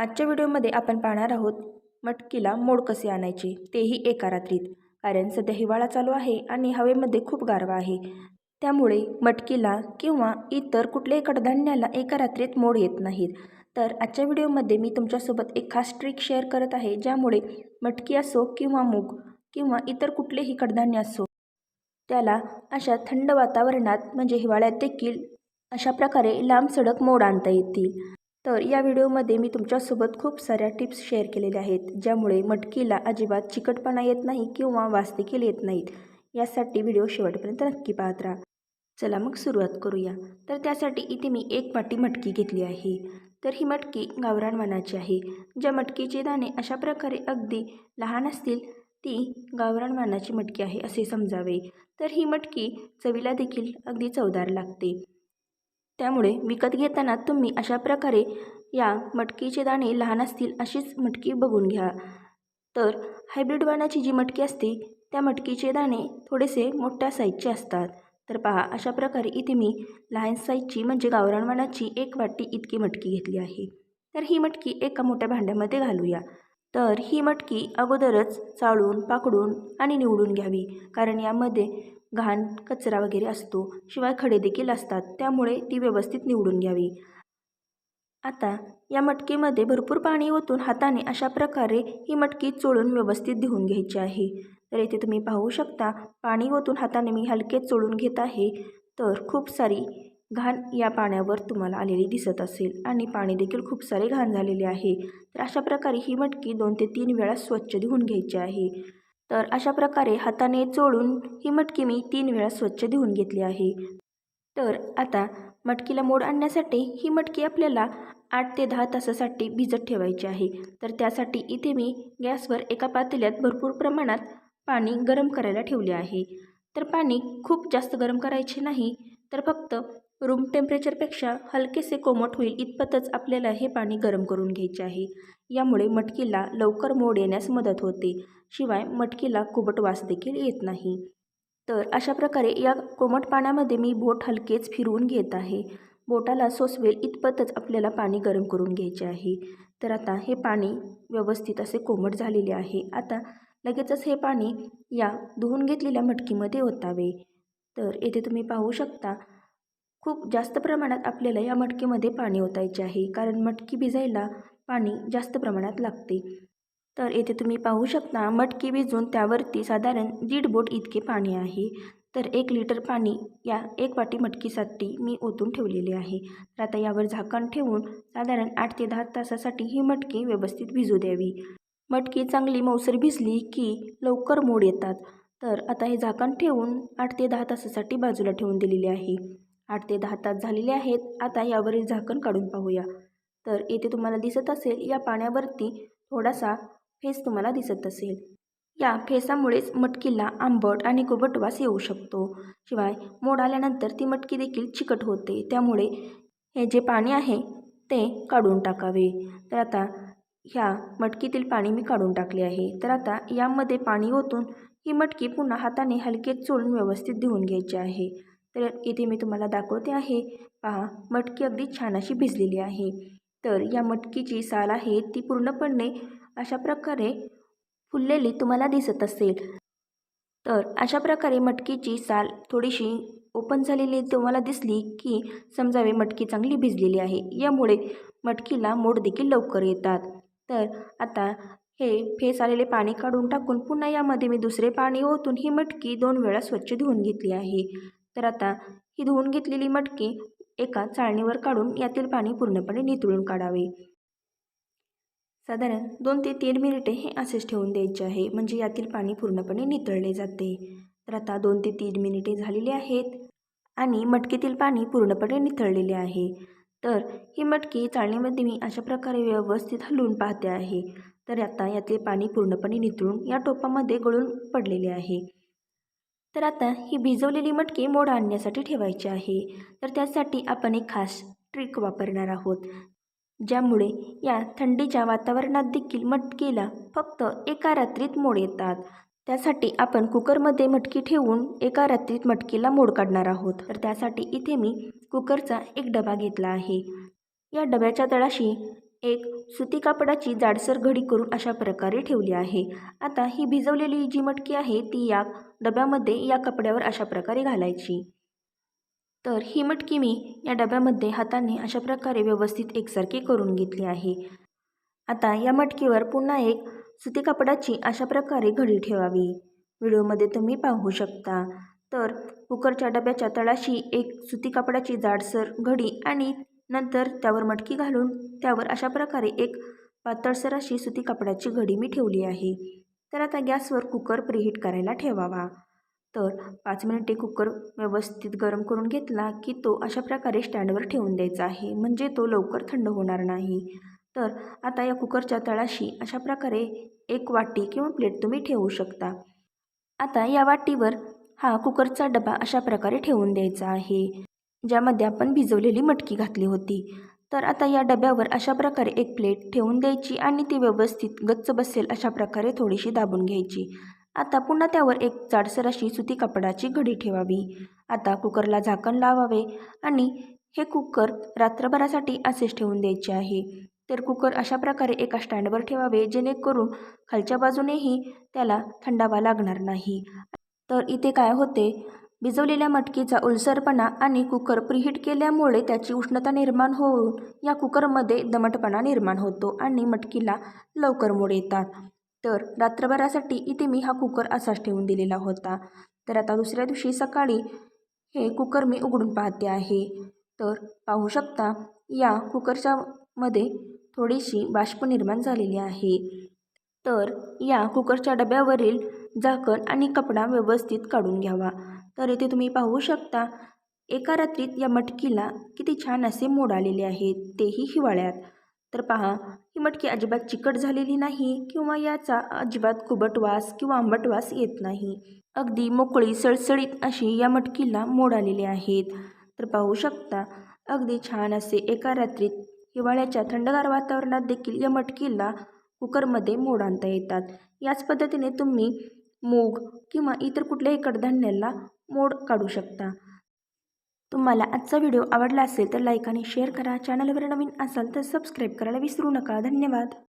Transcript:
आजच्या व्हिडिओमध्ये आपण पाहणार आहोत मटकीला मोड कसे आणायचे तेही एका रात्रीत. कारण सध्या हिवाळा चालू आहे आणि हवेमध्ये खूप गारवा आहे. त्यामुळे मटकीला किंवा इतर कुठल्याही कडधान्याला एका रात्रीत मोड येत नाहीत. तर आजच्या व्हिडिओमध्ये मी तुमच्यासोबत एक खास ट्रिक शेअर करत आहे ज्यामुळे मटकी असो किंवा मूग किंवा इतर कुठलेही कडधान्य असो त्याला अशा थंड वातावरणात म्हणजे हिवाळ्यात देखील अशा प्रकारे लांब सडक मोड आणता येतील. तर या व्हिडिओमध्ये मी तुमच्यासोबत खूप साऱ्या टिप्स शेअर केलेल्या आहेत ज्यामुळे मटकीला अजिबात चिकटपणा येत नाही किंवा वास देखील येत नाहीत. यासाठी व्हिडिओ शेवटपर्यंत नक्की पाहत राहा. चला मग सुरुवात करूया. तर त्यासाठी इथे मी एक वाटी मटकी घेतली आहे. तर ही मटकी गावरान वनाची आहे. ज्या मटकीचे दाणे अशा प्रकारे अगदी लहान असतील ती गावरान वनाची मटकी आहे असे समजावे. तर ही मटकी चवीला देखील अगदी चवदार लागते. त्यामुळे विकत घेताना तुम्ही अशा प्रकारे या मटकीचे दाणे लहान असतील अशीच मटकी बघून घ्या. तर हायब्रिड वाणाची जी मटकी असते त्या मटकीचे दाणे थोडेसे मोठ्या साईजचे असतात. तर पहा अशा प्रकारे इथे मी लहान साईजची म्हणजे गावरान वाणाची एक वाटी इतकी मटकी घेतली आहे. तर ही मटकी एका मोठ्या भांड्यामध्ये घालूया. तर ही मटकी अगोदरच चाळून पाकडून आणि निवडून घ्यावी. कारण यामध्ये घाण कचरा वगैरे असतो. शिवाय खडे देखील असतात. त्यामुळे ती व्यवस्थित निवडून घ्यावी. आता या मटकीमध्ये भरपूर पाणी ओतून हाताने अशा प्रकारे ही मटकी चोळून व्यवस्थित धुवून घ्यायची आहे. तर इथे तुम्ही पाहू शकता पाणी ओतून हाताने मी हलके चोळून घेत आहे. तर खूप सारी घाण या पाण्यावर तुम्हाला आलेली दिसत असेल आणि पाणी देखील खूप सारे घाण झालेले आहे. तर अशा प्रकारे ही मटकी दोन ते तीन वेळा स्वच्छ धुवून घ्यायची आहे. तर अशा प्रकारे हाताने चोळून ही मटकी मी तीन वेळा स्वच्छ धुवून घेतली आहे. तर आता मटकीला मोड आणण्यासाठी ही मटकी आपल्याला आठ ते दहा तासासाठी भिजत ठेवायची आहे. तर त्यासाठी इथे मी गॅसवर एका पातेल्यात भरपूर प्रमाणात पाणी गरम करायला ठेवले आहे. तर पाणी खूप जास्त गरम करायचे नाही तर फक्त रूम टेम्परेचरपेक्षा हलकेसे कोमट होईल इतपतच आपल्याला हे पाणी गरम करून घ्यायचे आहे. यामुळे मटकीला लवकर मोड येण्यास मदत होते. शिवाय मटकीला कुबट वास देखील येत नाही. तर अशा प्रकारे या कोमट पाण्यामध्ये मी बोट हलकेच फिरवून घेत आहे. बोटाला सोसवेल इतपतच आपल्याला पाणी गरम करून घ्यायचे आहे. तर आता हे पाणी व्यवस्थित असे कोमट झालेले आहे. आता लगेचच हे पाणी या धुवून घेतलेल्या मटकीमध्ये ओतावे. तर येथे तुम्ही पाहू शकता खूप जास्त प्रमाणात आपल्याला या मटकीमध्ये पाणी ओतायचे आहे कारण मटकी भिजायला पाणी जास्त प्रमाणात लागते. तर येथे तुम्ही पाहू शकता मटकी भिजून त्यावरती साधारण दीड बोट इतके पाणी आहे. तर एक लिटर पाणी या एक वाटी मटकीसाठी मी ओतून ठेवलेले आहे. तर आता यावर झाकण ठेवून साधारण आठ ते दहा तासासाठी ही मटकी व्यवस्थित भिजू द्यावी. मटकी चांगली मौसर भिजली की लवकर मोड येतात. तर आता हे झाकण ठेवून आठ ते दहा तासासाठी बाजूला ठेवून दिलेले आहे. आठ ते दहा तास झालेले आहेत. आता यावरील झाकण काढून पाहूया. तर येथे तुम्हाला दिसत असेल या पाण्यावरती थोडासा फेस तुम्हाला दिसत असेल. या फेसामुळेच मटकीला आंबट आणि कुबटवास येऊ शकतो. शिवाय मोड आल्यानंतर ती मटकी देखील चिकट होते. त्यामुळे हे जे पाणी आहे ते काढून टाकावे. तर आता ह्या मटकीतील पाणी मी काढून टाकले आहे. तर आता यामध्ये पाणी ओतून ही मटकी पुन्हा हाताने हलके चोळून व्यवस्थित धुवून घ्यायची आहे. तर इथे मी तुम्हाला दाखवते आहे. पहा मटकी अगदी छान अशी भिजलेली आहे. तर या मटकीची साल आहे ती पूर्णपणे अशा प्रकारे फुललेली तुम्हाला दिसत असेल. तर अशा प्रकारे मटकीची साल थोडीशी ओपन झालेली तुम्हाला दिसली की समजावे मटकी चांगली भिजलेली आहे. यामुळे मटकीला मोड देखील लवकर येतात. तर आता हे फेस आलेले पाणी काढून टाकून पुन्हा यामध्ये मी दुसरे पाणी ओतून ही मटकी दोन वेळा स्वच्छ धुवून घेतली आहे. तर आता ही धुवून घेतलेली मटकी एका चाळणीवर काढून यातील पाणी पूर्णपणे नितळून काढावे. साधारण दोन ते तीन मिनिटे हे असेच ठेवून द्यायचे आहे म्हणजे यातील पाणी पूर्णपणे नितळले जाते. तर आता दोन ते तीन मिनिटे झालेली आहेत आणि मटकीतील पाणी पूर्णपणे नितळलेले आहे. तर ही मटकी चाळणीमध्ये मी अशा प्रकारे व्यवस्थित हलवून पाहते आहे. तर आता यातील पाणी पूर्णपणे नितळून या टोपामध्ये गळून पडलेले आहे. तर आता ही भिजवलेली मटकी मोड आणण्यासाठी ठेवायची आहे. तर त्यासाठी आपण एक खास ट्रिक वापरणार आहोत ज्यामुळे या थंडीच्या वातावरणात देखील मटकीला फक्त एका रात्रीत मोड येतात. त्यासाठी आपण कुकरमध्ये मटकी ठेवून एका रात्रीत मटकीला मोड काढणार आहोत. तर त्यासाठी इथे मी कुकरचा एक डबा घेतला आहे. या डब्याच्या तळाशी एक सुती कापडाची जाडसर घडी करून अशा प्रकारे ठेवली आहे. आता ही भिजवलेली जी मटकी आहे ती या डब्यामध्ये या कपड्यावर अशा प्रकारे घालायची. तर ही मटकी मी या डब्यामध्ये हाताने अशा प्रकारे व्यवस्थित एकसारखी करून घेतली आहे. आता या मटकीवर पुन्हा एक सुती कापडाची अशा प्रकारे घडी ठेवावी. व्हिडिओमध्ये तुम्ही पाहू शकता. तर कुकरच्या डब्याच्या तळाशी एक सुती कापडाची जाडसर घडी आणि नंतर त्यावर मटकी घालून त्यावर अशा प्रकारे एक पातळसर अशी सुती कापडाची घडी मी ठेवली आहे. तर आता गॅसवर कुकर प्रिहीट करायला ठेवावा. तर पाच मिनिटे कुकर व्यवस्थित गरम करून घेतला की तो अशा प्रकारे स्टँडवर ठेवून द्यायचा आहे म्हणजे तो लवकर थंड होणार नाही. तर आता या कुकरच्या तळाशी अशा प्रकारे एक वाटी किंवा प्लेट तुम्ही ठेवू शकता. आता या वाटीवर हा कुकरचा डबा अशा प्रकारे ठेवून द्यायचा आहे. ज्यामध्ये आपण भिजवलेली मटकी घातली होती. तर आता या डब्यावर अशा प्रकारे एक प्लेट ठेवून द्यायची आणि ती व्यवस्थित गच्च बसेल अशा प्रकारे थोडीशी दाबून घ्यायची. आता पुन्हा त्यावर एक जाडसर अशी सुती कापडाची घडी ठेवावी. आता कुकरला झाकण लावावे आणि हे कुकर रात्रभरासाठी असेच ठेवून द्यायचे आहे. तर कुकर अशा प्रकारे एका स्टँडवर ठेवावे जेणेकरून खालच्या बाजूनेही त्याला थंडावा लागणार नाही. तर इथे काय होते? भिजवलेल्या मटकीचा उलसरपणा आणि कुकर प्रिहीट केल्यामुळे त्याची उष्णता निर्माण होऊन या कुकरमध्ये दमटपणा निर्माण होतो आणि मटकीला लवकर मोड येतात. तर रात्रभरासाठी इथे मी हा कुकर असाच ठेवून दिलेला होता. तर आता दुसऱ्या दिवशी सकाळी हे कुकर मी उघडून पाहते आहे. तर पाहू शकता या कुकरच्या मध्ये थोडीशी बाष्प निर्माण झालेली आहे. तर या कुकरच्या डब्यावरील झाकण आणि कपडा व्यवस्थित काढून घ्यावा. तर इथे तुम्ही पाहू शकता एका रात्रीत या मटकीला किती छान असे मोड आलेले आहेत तेही हिवाळ्यात. तर पहा ही मटकी अजिबात चिकट झालेली नाही किंवा याचा अजिबात कुबट वास किंवा आंबट वास येत नाही. अगदी मोकळी सळसळीत अशी या मटकीला मोड आलेले आहेत. तर पाहू शकता अगदी छान असे एका रात्रीत हिवाळ्याच्या थंडगार वातावरणात देखील या मटकीला कुकरमध्ये मोड आणता येतात. याच पद्धतीने तुम्ही मूग किंवा इतर कुठल्याही कडधान्याला मोड काढू शकता. तुम्हाला आजचा व्हिडिओ आवडला असेल तर लाईक आणि शेअर करा. चॅनलवर नवीन असाल तर सबस्क्राईब करायला विसरू नका. धन्यवाद.